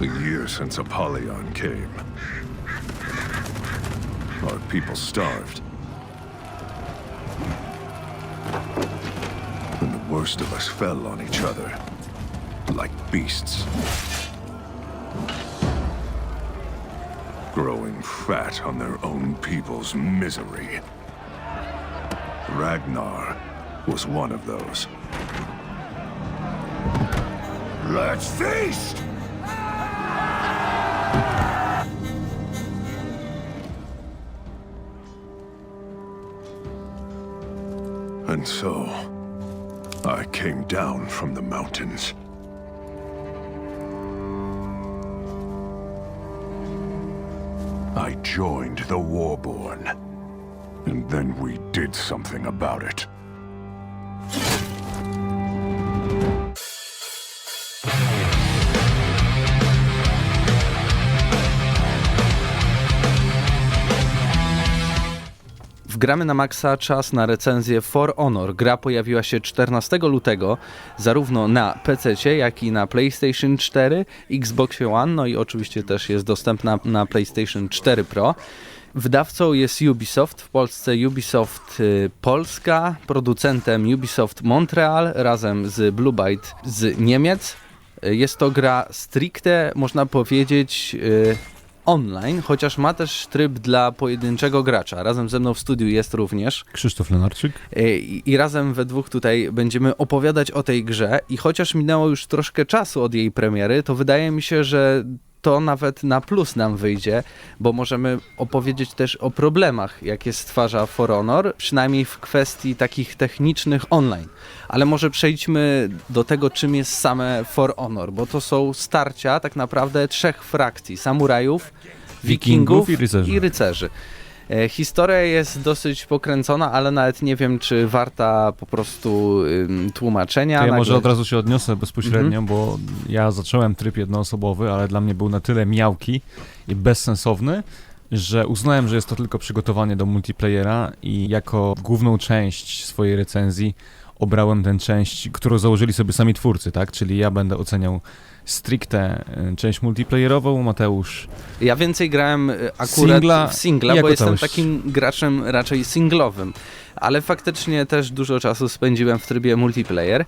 A year since Apollyon came. Our people starved. And the worst of us fell on each other. Like beasts. Growing fat on their own people's misery. Ragnar was one of those. Let's feast! And so, I came down from the mountains. I joined the Warborn. And then we did something about it. Gramy na Maxa czas na recenzję For Honor. Gra pojawiła się 14 lutego zarówno na PC, jak i na PlayStation 4, Xbox One, no i oczywiście też jest dostępna na PlayStation 4 Pro. Wydawcą jest Ubisoft, w Polsce Ubisoft y, Polska, producentem Ubisoft Montreal razem z Blue Byte z Niemiec. Y, Jest to gra stricte, można powiedzieć, y, online, chociaż ma też tryb dla pojedynczego gracza. Razem ze mną w studiu jest również. Krzysztof Lenarczyk. E, I, I razem we dwóch tutaj będziemy opowiadać o tej grze. I chociaż minęło już troszkę czasu od jej premiery, to wydaje mi się, że to nawet na plus nam wyjdzie, bo możemy opowiedzieć też o problemach, jakie stwarza For Honor, przynajmniej w kwestii takich technicznych online. Ale może przejdźmy do tego, czym jest same For Honor, bo to są starcia tak naprawdę trzech frakcji: samurajów, Wikingów wikingów i rycerzy. I rycerzy. E, Historia jest dosyć pokręcona, ale nawet nie wiem, czy warta po prostu tłumaczenia. To ja może od razu się odniosę bezpośrednio, Mhm. bo ja zacząłem tryb jednoosobowy, ale dla mnie był na tyle miałki i bezsensowny, że uznałem, że jest to tylko przygotowanie do multiplayera i jako główną część swojej recenzji obrałem tę część, którą założyli sobie sami twórcy, tak? Czyli ja będę oceniał stricte y, część multiplayerową, Mateusz Ja więcej grałem y, akurat Singla w singla, bo jestem całość. takim graczem raczej singlowym. Ale faktycznie też dużo czasu spędziłem w trybie multiplayer.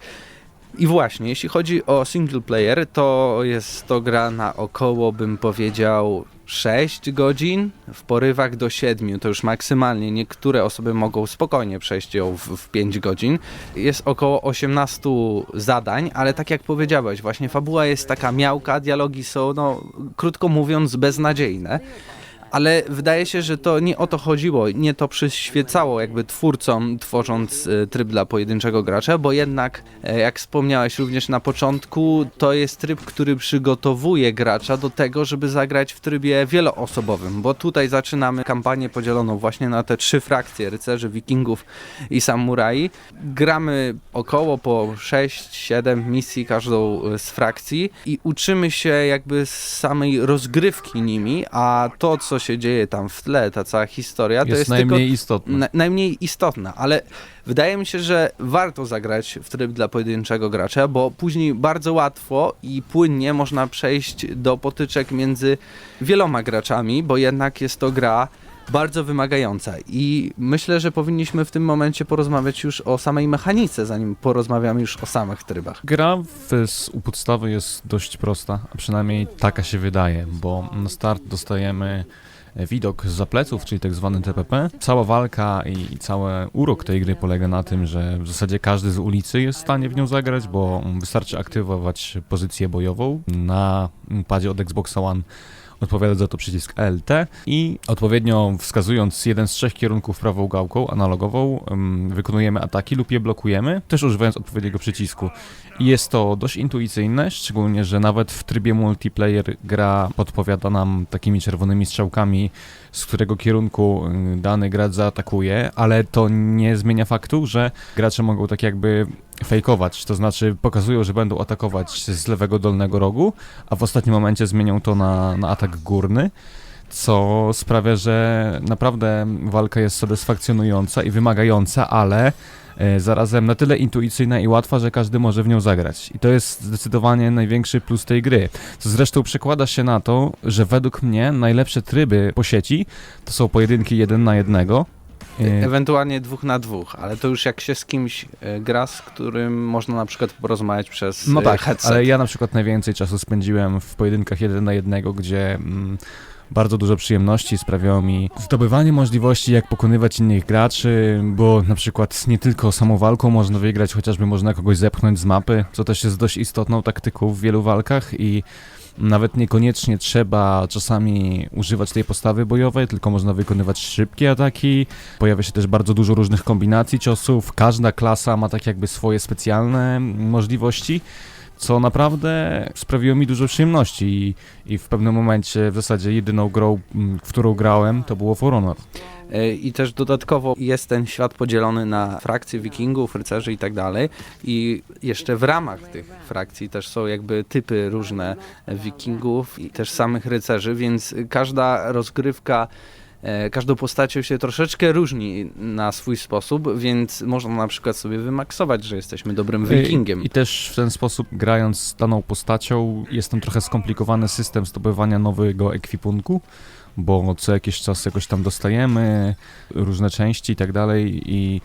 I właśnie, jeśli chodzi o single player, to jest to gra na około, bym powiedział, 6 godzin, w porywach do 7, to już maksymalnie. Niektóre osoby mogą spokojnie przejść ją w, w 5 godzin. Jest około 18 zadań, ale tak jak powiedziałeś, właśnie fabuła jest taka miałka, dialogi są, no, krótko mówiąc, beznadziejne. Ale wydaje się, że to nie o to chodziło, nie to przyświecało jakby twórcom, tworząc e, tryb dla pojedynczego gracza, bo jednak, e, jak wspomniałeś również na początku, to jest tryb, który przygotowuje gracza do tego, żeby zagrać w trybie wieloosobowym, bo tutaj zaczynamy kampanię podzieloną właśnie na te trzy frakcje, rycerzy, wikingów i samurai. Gramy około po 6-7 misji każdą e, z frakcji i uczymy się jakby samej rozgrywki nimi, a to, co się dzieje tam w tle, ta cała historia, to jest, jest najmniej tylko istotny. na, najmniej istotna, ale wydaje mi się, że warto zagrać w tryb dla pojedynczego gracza, bo później bardzo łatwo i płynnie można przejść do potyczek między wieloma graczami, bo jednak jest to gra bardzo wymagająca i myślę, że powinniśmy w tym momencie porozmawiać już o samej mechanice, zanim porozmawiamy już o samych trybach. Gra w, z, u podstawy jest dość prosta, a przynajmniej taka się wydaje, bo na start dostajemy widok z pleców, czyli tak zwany TPP. Cała walka i, i cały urok tej gry polega na tym, że w zasadzie każdy z ulicy jest w stanie w nią zagrać, bo wystarczy aktywować pozycję bojową na padzie od Xboxa One odpowiada za to przycisk LT i odpowiednio wskazując jeden z trzech kierunków prawą gałką analogową wykonujemy ataki lub je blokujemy, też używając odpowiedniego przycisku. Jest to dość intuicyjne, szczególnie, że nawet w trybie multiplayer gra podpowiada nam takimi czerwonymi strzałkami, z którego kierunku dany gracz zaatakuje, ale to nie zmienia faktu, że gracze mogą tak jakby fejkować, to znaczy pokazują, że będą atakować z lewego dolnego rogu, a w ostatnim momencie zmienią to na, na atak górny, co sprawia, że naprawdę walka jest satysfakcjonująca i wymagająca, ale e, zarazem na tyle intuicyjna i łatwa, że każdy może w nią zagrać. I to jest zdecydowanie największy plus tej gry. Co zresztą przekłada się na to, że według mnie najlepsze tryby po sieci to są pojedynki jeden na jednego. E, Ewentualnie dwóch na dwóch, ale to już jak się z kimś e, gra, z którym można na przykład porozmawiać przez No e, tak, headset. ale ja na przykład najwięcej czasu spędziłem w pojedynkach jeden na jednego, gdzie mm, bardzo dużo przyjemności sprawiało mi zdobywanie możliwości, jak pokonywać innych graczy, bo na przykład nie tylko samowalką można wygrać, chociażby można kogoś zepchnąć z mapy, co też jest dość istotną taktyką w wielu walkach i nawet niekoniecznie trzeba czasami używać tej postawy bojowej, tylko można wykonywać szybkie ataki. Pojawia się też bardzo dużo różnych kombinacji ciosów. Każda klasa ma tak jakby swoje specjalne możliwości, co naprawdę sprawiło mi dużo przyjemności i, i w pewnym momencie w zasadzie jedyną grą, m, w którą grałem, to było For Honor. E, I też dodatkowo jest ten świat podzielony na frakcje wikingów, rycerzy i tak dalej. I jeszcze w ramach tych frakcji też są jakby typy różne wikingów i też samych rycerzy, więc każda rozgrywka e, Każdą postacią się troszeczkę różni na swój sposób, więc można na przykład sobie wymaksować, że jesteśmy dobrym wikingiem. I, I też w ten sposób, grając z daną postacią, jest tam trochę skomplikowany system zdobywania nowego ekwipunku, bo co jakiś czas jakoś tam dostajemy różne części i tak dalej i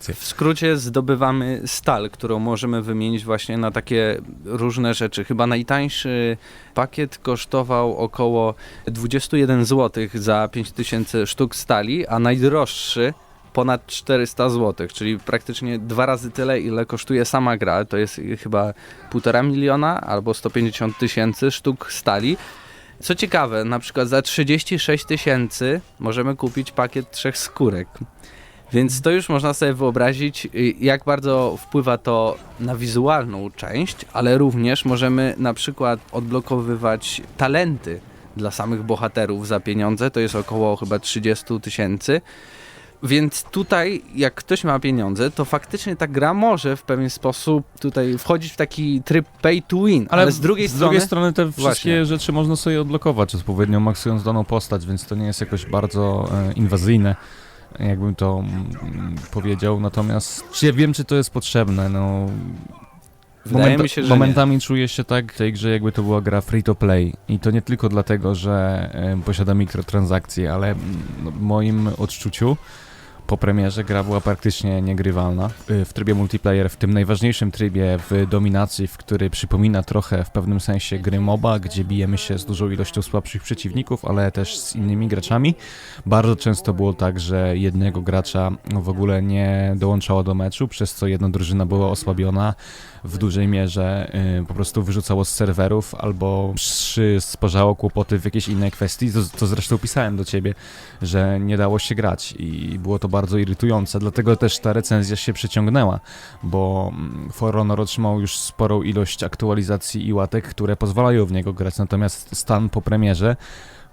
W skrócie zdobywamy stal, którą możemy wymienić właśnie na takie różne rzeczy. Chyba najtańszy pakiet kosztował około 21 zł za 5000 sztuk stali, a najdroższy ponad 400 zł, czyli praktycznie dwa razy tyle, ile kosztuje sama gra. To jest chyba 1,5 miliona albo 150 tysięcy sztuk stali. Co ciekawe, na przykład za 36 tysięcy możemy kupić pakiet trzech skórek. Więc to już można sobie wyobrazić, y, jak bardzo wpływa to na wizualną część, ale również możemy na przykład odblokowywać talenty dla samych bohaterów za pieniądze. To jest około chyba 30 tysięcy. Więc tutaj, jak ktoś ma pieniądze, to faktycznie ta gra może w pewien sposób tutaj wchodzić w taki tryb pay to win. Ale, z drugiej z strony. drugiej strony te wszystkie Właśnie. rzeczy można sobie odblokować odpowiednio maksując daną postać, więc to nie jest jakoś bardzo e, inwazyjne, jakbym to mm, powiedział. Natomiast czy ja wiem, czy to jest potrzebne? No, się, momentami czuję się tak w tej grze, jakby to była gra free to play. I to nie tylko dlatego, że posiada mikrotransakcje, ale mm, no, w moim odczuciu po premierze gra była praktycznie niegrywalna. Y, W trybie multiplayer, w tym najważniejszym trybie w dominacji, w który przypomina trochę w pewnym sensie gry MOBA, gdzie bijemy się z dużą ilością słabszych przeciwników, ale też z innymi graczami. Bardzo często było tak, że jednego gracza w ogóle nie dołączało do meczu, przez co jedna drużyna była osłabiona w dużej mierze y, po prostu wyrzucało z serwerów albo przysparzało kłopoty w jakiejś innej kwestii, to, to zresztą pisałem do ciebie, że nie dało się grać i było to bardzo irytujące, dlatego też ta recenzja się przeciągnęła, bo mm, For Honor otrzymał już sporą ilość aktualizacji i łatek, które pozwalają w niego grać, natomiast stan po premierze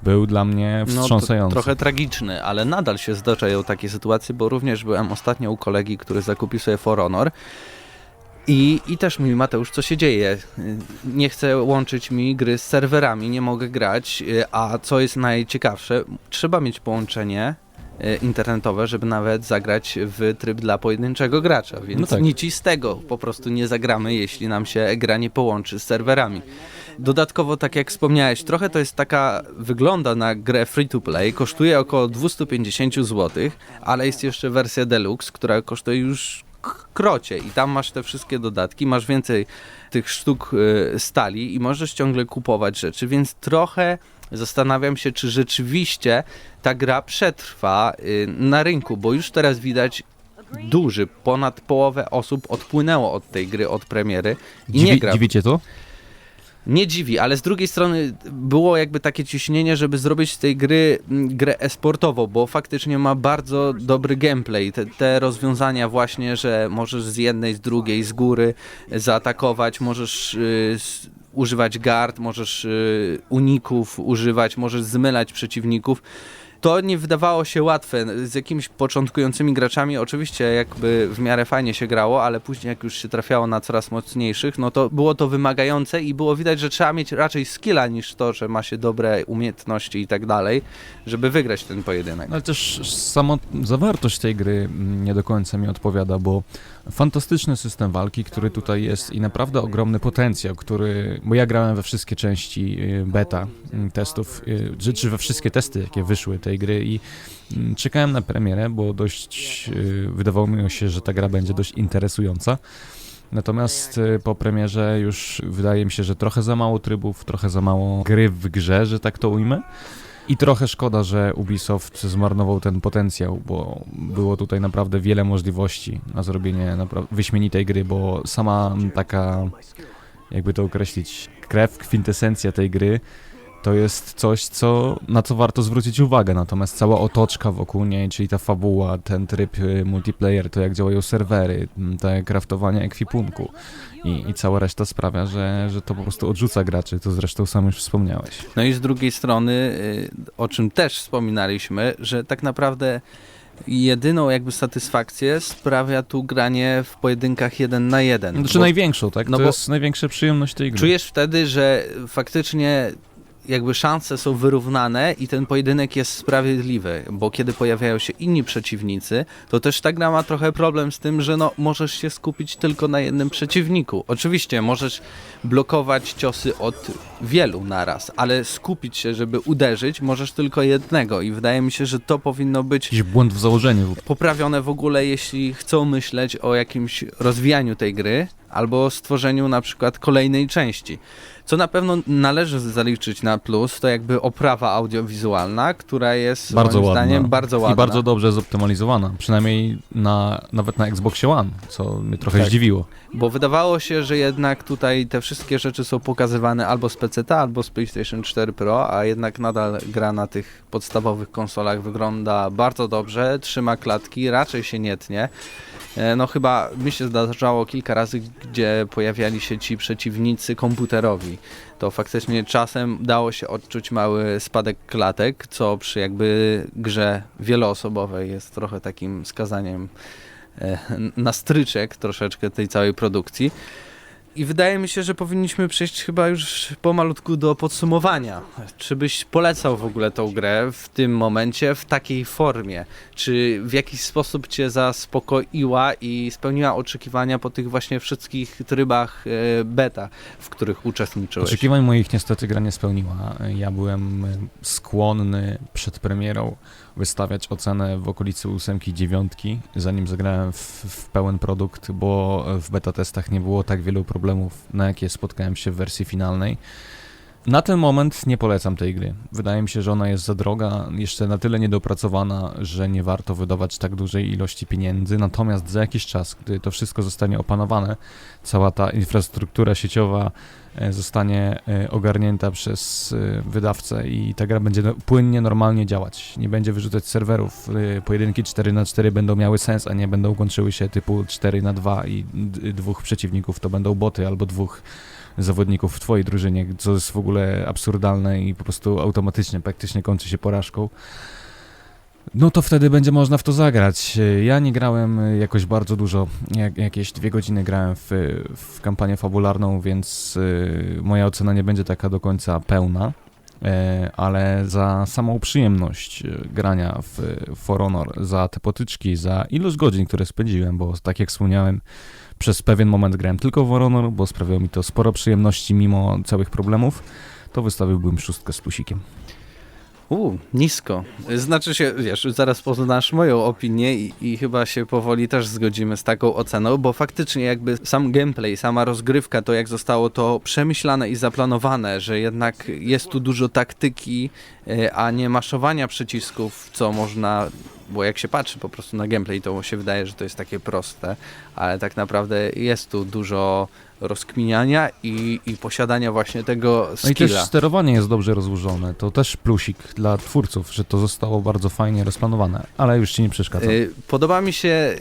był dla mnie No, wstrząsający. trochę tragiczny, ale nadal się zdarzają takie sytuacje, bo również byłem ostatnio u kolegi, który zakupił sobie For Honor i, i też mówi Mateusz, co się dzieje? Nie chce łączyć mi gry z serwerami, nie mogę grać, y, a co jest najciekawsze, trzeba mieć połączenie y, internetowe, żeby nawet zagrać w tryb dla pojedynczego gracza, więc No tak. nic z tego, po prostu nie zagramy, jeśli nam się gra nie połączy z serwerami. Dodatkowo, tak jak wspomniałeś, trochę to jest taka, wygląda na grę free to play, kosztuje około 250 zł, ale jest jeszcze wersja deluxe, która kosztuje już krocie i tam masz te wszystkie dodatki, masz więcej tych sztuk y, stali i możesz ciągle kupować rzeczy, więc trochę zastanawiam się, czy rzeczywiście ta gra przetrwa y, na rynku, bo już teraz widać duży, ponad połowę osób odpłynęło od tej gry, od premiery i nie Dziwi, gra. dziwicie to? Nie dziwi, ale z drugiej strony było jakby takie ciśnienie, żeby zrobić z tej gry mm, grę esportową, bo faktycznie ma bardzo dobry gameplay. Te, te rozwiązania właśnie, że możesz z jednej, z drugiej, z góry zaatakować, możesz y, używać gard, możesz y, uników używać, możesz zmylać przeciwników. To nie wydawało się łatwe. Z jakimiś początkującymi graczami oczywiście jakby w miarę fajnie się grało, ale później jak już się trafiało na coraz mocniejszych, no to było to wymagające i było widać, że trzeba mieć raczej skilla niż to, że ma się dobre umiejętności i tak dalej, żeby wygrać ten pojedynek. Ale też sama zawartość tej gry nie do końca mi odpowiada, bo fantastyczny system walki, który tutaj jest i naprawdę ogromny potencjał, który, bo ja grałem we wszystkie części y, beta mm, testów, y, czy, we wszystkie testy, jakie wyszły tej gry i mm, czekałem na premierę, bo dość y, wydawało mi się, że ta gra będzie dość interesująca. Natomiast y, po premierze już wydaje mi się, że trochę za mało trybów, trochę za mało gry w grze, że tak to ujmę. I trochę szkoda, że Ubisoft zmarnował ten potencjał, bo było tutaj naprawdę wiele możliwości na zrobienie wyśmienitej gry, bo sama taka, jakby to określić, krew, kwintesencja tej gry to jest coś, co, na co warto zwrócić uwagę. Natomiast cała otoczka wokół niej, czyli ta fabuła, ten tryb y, multiplayer, to jak działają serwery, m, te kraftowanie ekwipunku i, i cała reszta sprawia, że, że to po prostu odrzuca graczy. To zresztą sam już wspomniałeś. No i z drugiej strony, y, o czym też wspominaliśmy, że tak naprawdę jedyną jakby satysfakcję sprawia tu granie w pojedynkach jeden na jeden. Znaczy Bo największą, tak? no to bo- jest największa przyjemność tej gry. Czujesz wtedy, że faktycznie jakby szanse są wyrównane i ten pojedynek jest sprawiedliwy, bo kiedy pojawiają się inni przeciwnicy, to też ta gra ma trochę problem z tym, że no, możesz się skupić tylko na jednym przeciwniku. Oczywiście możesz blokować ciosy od wielu naraz, ale skupić się, żeby uderzyć, możesz tylko jednego i wydaje mi się, że to powinno być Jakiś błąd w założeniu. poprawione w ogóle, jeśli chcą myśleć o jakimś rozwijaniu tej gry albo stworzeniu na przykład kolejnej części. Co na pewno należy zaliczyć na plus, to jakby oprawa audiowizualna, która jest Bardzo moim ładna. zdaniem bardzo ładna. I bardzo dobrze zoptymalizowana. Przynajmniej na, nawet na Xboxie One, co mnie trochę Tak. zdziwiło. Bo wydawało się, że jednak tutaj te wszystkie rzeczy są pokazywane albo z PC, albo z PlayStation 4 Pro, a jednak nadal gra na tych podstawowych konsolach wygląda bardzo dobrze, trzyma klatki, raczej się nie tnie. E, No chyba mi się zdarzało kilka razy, gdzie pojawiali się ci przeciwnicy komputerowi. To faktycznie czasem dało się odczuć mały spadek klatek, co przy jakby grze wieloosobowej jest trochę takim skazaniem e, na stryczek troszeczkę tej całej produkcji. I wydaje mi się, że powinniśmy przejść chyba już pomalutku do podsumowania. Czy byś polecał w ogóle tą grę w tym momencie, w takiej formie? Czy w jakiś sposób cię zaspokoiła i spełniła oczekiwania po tych właśnie wszystkich trybach e, beta, w których uczestniczyłeś? Oczekiwań moich niestety gra nie spełniła. Ja byłem skłonny przed premierą wystawiać ocenę w okolicy ósemki, dziewiątki, zanim zagrałem w, w pełen produkt, bo w beta testach nie było tak wielu problemów, na jakie spotkałem się w wersji finalnej. Na ten moment nie polecam tej gry. Wydaje mi się, że ona jest za droga, jeszcze na tyle niedopracowana, że nie warto wydawać tak dużej ilości pieniędzy. Natomiast za jakiś czas, gdy to wszystko zostanie opanowane, cała ta infrastruktura sieciowa e, zostanie e, ogarnięta przez e, wydawcę i ta gra będzie no- płynnie, normalnie działać. Nie będzie wyrzucać serwerów. Pojedynki 4 na 4 będą miały sens, a nie będą kończyły się typu 4 na 2 i dwóch przeciwników to będą boty albo dwóch zawodników w twojej drużynie, co jest w ogóle absurdalne i po prostu automatycznie praktycznie kończy się porażką. No to wtedy będzie można w to zagrać. Ja nie grałem y, jakoś bardzo dużo, jak, jakieś dwie godziny grałem w, w kampanię fabularną, więc y, moja ocena nie będzie taka do końca pełna, e, ale za samą przyjemność y, grania w For Honor, za te potyczki, za ilość godzin, które spędziłem, bo tak jak wspomniałem, przez pewien moment grałem tylko w Honor, bo sprawiało mi to sporo przyjemności mimo całych problemów, to wystawiłbym szóstkę z plusikiem. U, nisko. Znaczy się, wiesz, zaraz poznasz moją opinię i, i chyba się powoli też zgodzimy z taką oceną, bo faktycznie jakby sam gameplay, sama rozgrywka, to jak zostało to przemyślane i zaplanowane, że jednak jest tu dużo taktyki, e, a nie maszowania przycisków, co można, bo jak się patrzy po prostu na gameplay, to się wydaje, że to jest takie proste, ale tak naprawdę jest tu dużo rozkminiania i, i posiadania właśnie tego No i też skilla. sterowanie jest dobrze rozłożone. To też plusik dla twórców, że to zostało bardzo fajnie rozplanowane, ale już ci nie przeszkadza. Y, Podoba mi się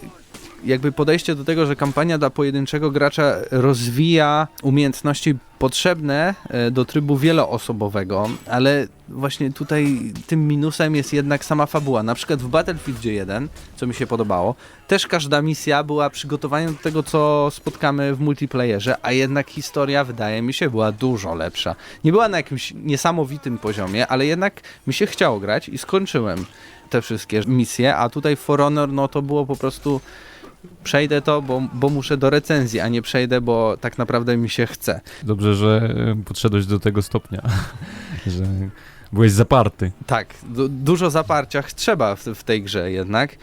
jakby podejście do tego, że kampania dla pojedynczego gracza rozwija umiejętności potrzebne e, do trybu wieloosobowego, ale właśnie tutaj tym minusem jest jednak sama fabuła. Na przykład w Battlefield 1, co mi się podobało, też każda misja była przygotowaniem do tego, co spotkamy w multiplayerze, a jednak historia, wydaje mi się, była dużo lepsza. Nie była na jakimś niesamowitym poziomie, ale jednak mi się chciało grać i skończyłem te wszystkie misje, a tutaj For Honor, no to było po prostu przejdę to, bo, bo muszę do recenzji, a nie przejdę, bo tak naprawdę mi się chce. Dobrze, że e, podszedłeś do tego stopnia, że byłeś zaparty. Tak, du- dużo zaparcia trzeba w, w tej grze jednak.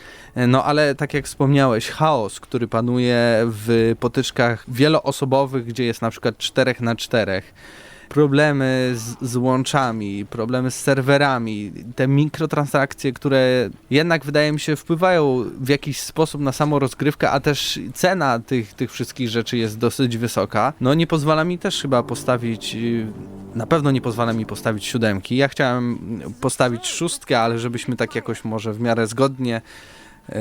No ale tak jak wspomniałeś, chaos, który panuje w potyczkach wieloosobowych, gdzie jest na przykład 4 na 4 problemy z, z łączami, problemy z serwerami, te mikrotransakcje, które jednak wydaje mi się wpływają w jakiś sposób na samą rozgrywkę, a też cena tych, tych wszystkich rzeczy jest dosyć wysoka. No nie pozwala mi też chyba postawić y, na pewno nie pozwala mi postawić siódemki. Ja chciałem postawić szóstkę, ale żebyśmy tak jakoś może w miarę zgodnie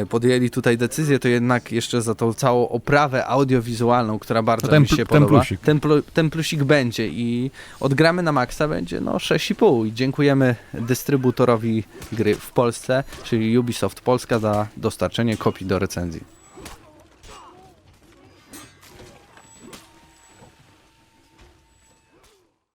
podjęli tutaj decyzję, to jednak jeszcze za tą całą oprawę audiowizualną, która bardzo ten mi się ten podoba. plusik. Ten, plu, ten plusik będzie i odgramy na maksa będzie no 6,5 i dziękujemy dystrybutorowi gry w Polsce, czyli Ubisoft Polska za dostarczenie kopii do recenzji.